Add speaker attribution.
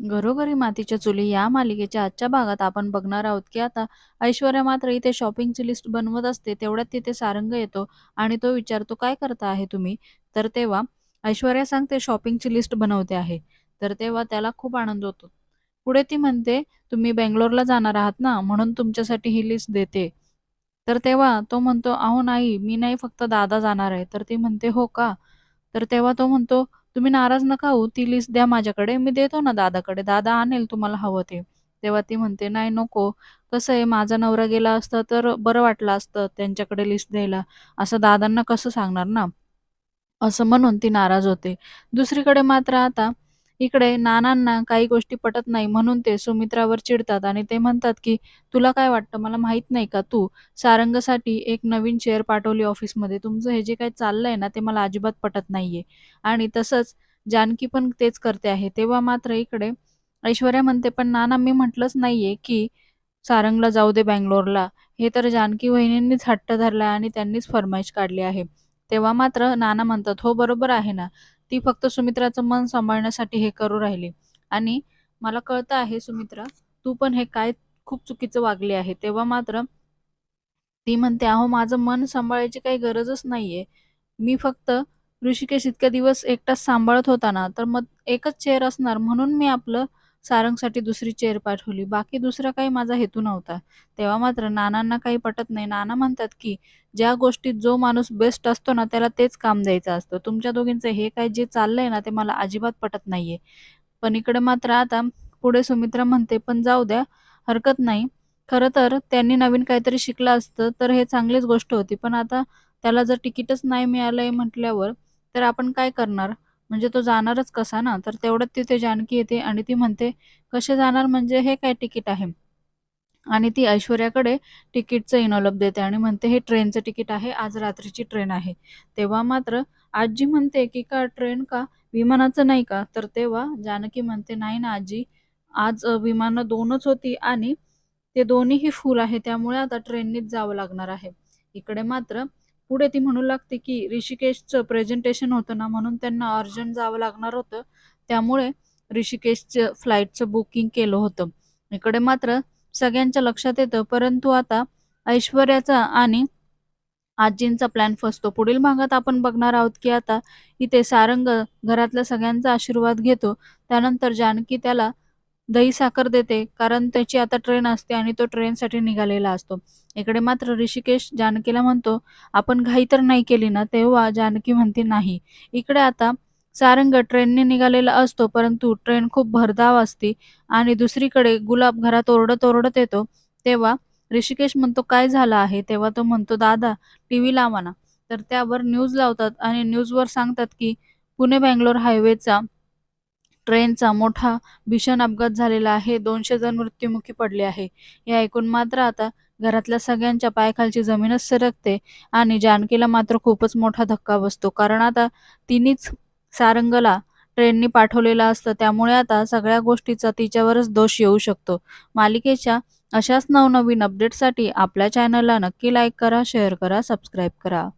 Speaker 1: घरोघरी मातीच्या चुली. या मालिकेच्या आजच्या भागात आपण बघणार आहोत की आता ऐश्वर्या मात्र इथे शॉपिंगची लिस्ट बनवत असते तेवढ्यात तिथे सारंग येतो आणि तो विचारतो काय करता आहे तुम्ही? तर तेव्हा ऐश्वर्या सांगते शॉपिंगची लिस्ट बनवते आहे. तर तेव्हा त्याला खूप आनंद होतो. पुढे ती म्हणते तुम्ही बेंगलोरला जाणार आहात ना म्हणून तुमच्यासाठी ही लिस्ट देते. तर तेव्हा तो म्हणतो अहो नाही मी नाही फक्त दादा जाणार आहे. तर ती म्हणते हो का? तर तेव्हा तो म्हणतो तुम्ही नाराज नका होऊ ती लिस्ट द्या माझ्याकडे मी देतो ना दादाकडे. दादा आणेल तुम्हाला हवं ते. तेव्हा ती म्हणते नाही नको. कसं आहे माझा नवरा गेला असता तर बरं वाटलं असतं त्यांच्याकडे लिस्ट द्यायला. असं दादांना कसं सांगणार ना? असं म्हणून ती नाराज होते. दुसरीकडे मात्र आता इकडे नानांना काही गोष्टी पटत नाही म्हणून ते सुमित्रावर चिडतात आणि ते म्हणतात की तुला काय वाटतं? मला माहीत नाही का तू? सारंगसाठी एक नवीन चेअर पाठवली ऑफिसमध्ये तुमचं हे जे काही चाललंय ना ते मला अजिबात पटत नाहीये. आणि तसंच जानकी पण तेच करते आहे. तेव्हा मात्र इकडे ऐश्वर्या म्हणते पण नाना मी म्हटलंच नाहीये की सारंगला जाऊ दे बँगलोरला. हे तर जानकी वहिनींनीच हट्ट धरलाय आणि त्यांनीच फरमाईश काढली आहे. तेव्हा मात्र नाना म्हणतात हो बरोबर आहे ना. ती फक्त सुमित्राचं मन सांभाळण्यासाठी हे करू राहिली. आणि मला कळतं आहे सुमित्रा तू पण हे काय खूप चुकीचं वागले आहे. तेव्हा मात्र ती म्हणते अहो माझं मन सांभाळायची काही गरजच नाहीये. मी फक्त ऋषिकेश इतक्या दिवस एकटाच सांभाळत होता ना तर मग एकच चेअर असणार. म्हणून मी आपलं सारंगसाठी दुसरी चेअर पाठवली. बाकी दुसरा काही माझा हेतू नव्हता. तेव्हा मात्र नानांना काही पटत नाही. नाना म्हणतात की ज्या गोष्टीत जो माणूस बेस्ट असतो ना त्याला तेच काम द्यायचं असतं. तुमच्या दोघींचं हे काय जे चाललंय ना ते मला अजिबात पटत नाहीये. पण इकडे मात्र आता पुढे सुमित्रा म्हणते पण जाऊ द्या हरकत नाही. खरं तर त्यांनी नवीन काहीतरी शिकलं असतं तर हे चांगलीच गोष्ट होती. पण आता त्याला जर तिकीटच नाही मिळालंय म्हटल्यावर तर आपण काय करणार? म्हणजे तो जाणारच कसा ना? तर तेवढ्यात तिथे जानकी येते आणि ती म्हणते कसे जाणार म्हणजे हे काय तिकीट आहे? आणि ती ऐश्वर्याकडे तिकीटचं इनॉलप देते आणि म्हणते हे ट्रेनचं तिकीट आहे आज रात्रीची ट्रेन आहे. तेव्हा मात्र आजी म्हणते की का ट्रेन का? विमानाचं नाही का? तर तेव्हा जानकी म्हणते नाही ना आजी आज विमानं दोनच होती आणि ते दोन्हीही फुल आहे त्यामुळे आता ट्रेननीच जावं लागणार आहे. इकडे मात्र पुढे ती म्हणू लागते की ऋषिकेशचं प्रेझेंटेशन होतं ना म्हणून त्यांना अर्जंट जावं लागणार होतं. त्यामुळे ऋषिकेशचं फ्लाईटचं बुकिंग केलं होतं. इकडे मात्र सगळ्यांच्या लक्षात येतं परंतु आता ऐश्वर्याचा आणि आजींचा प्लॅन फसतो. पुढील भागात आपण बघणार आहोत की आता इथे सारंग घरातल्या सगळ्यांचा आशीर्वाद घेतो. त्यानंतर जानकी त्याला दही साखर देते कारण त्याची आता ट्रेन असते आणि तो ट्रेनसाठी निघालेला असतो. इकडे मात्र ऋषिकेश जानकीला म्हणतो आपण घाई तर नाही केली ना? तेव्हा जानकी म्हणते नाही. इकडे आता सारंग ट्रेनने निघालेला असतो परंतु ट्रेन खूप भरधाव असते आणि दुसरीकडे गुलाब घरात ओरडत ओरडत येतो. तेव्हा ऋषिकेश म्हणतो काय झालं आहे? तेव्हा तो म्हणतो दादा टी व्ही लावा ना. तर त्यावर न्यूज लावतात आणि न्यूजवर सांगतात की पुणे बँगलोर हायवेचा ट्रेनचा मोठा भीषण अपघात झालेला आहे. दोनशे जण मृत्युमुखी पडले आहे. हे ऐकून मात्र आता घरातल्या सगळ्यांच्या पायाखालची जमीनच सरकते आणि जानकीला मात्र खूपच मोठा धक्का बसतो. कारण आता तिनेच सारंगला ट्रेननी पाठवलेलं असतं. त्यामुळे आता सगळ्या गोष्टीचा तिच्यावरच दोष येऊ शकतो. मालिकेच्या अशाच नवनवीन अपडेटसाठी आपल्या चॅनलला नक्की लाईक करा शेअर करा सबस्क्राईब करा.